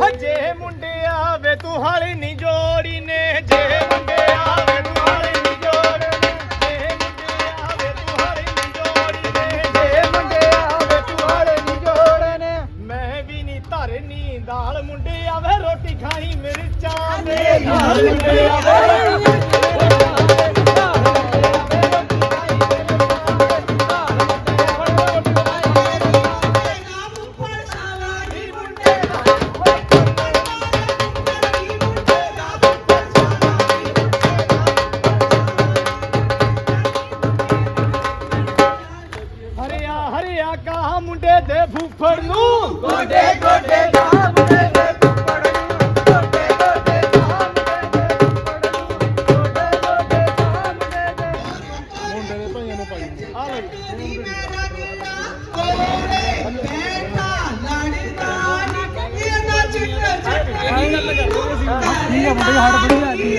ਹਜੇ ਮੁੰਡੇ ਆਵੇ ਤੂੰ ਹਾਲੇ ਨਹੀਂ ਜੋੜੀ ਨੇ ਜੇ ਮੁੰਡੇ ਆਵੇ ਤੂੰ ਹਾਲੇ ਨਹੀਂ ਜੋੜੀ ਨੇ ਜੇ ਮੁੰਡੇ ਆਵੇ ਮੁੰਡੇ ਆਵੇ ਤੂੰ ਹਾਲੇ ਨਹੀਂ ਜੋੜੇ ਵੀ ਨਹੀਂ ਧਰ ਨੀਂਦਾਲ ਮੁੰਡੇ ਆਵੇ ਰੋਟੀ ਖਾਈ ਮਿਰਚਾਂ ਦੇ। ਨਾਲ ਮੁੰਡੇ ਆਵੇ ਮੁੰਡੇ ਦੇ ਫੁੱਫੜ ਨੂੰ। ਗੋਡੇ ਗੋਡੇ ਦਾ ਮੁੰਡੇ ਦੇ ਫੁੱਫੜ ਨੂੰ। ਗੋਡੇ ਗੋਡੇ ਦਾ ਮੁੰਡੇ ਦੇ ਫੁੱਫੜ ਨੂੰ। ਗੋਡੇ ਗੋਡੇ ਦਾ ਮੁੰਡੇ ਦੇ ਮੁੰਡੇ ਦੇ ਭਾਈਆਂ ਨੂੰ ਪਾਈ। ਆ ਲੈ। ਠੀਕ ਆ ਮੁੰਡੇ ਹੱਟ ਬੜੀ ਆ ਗਈ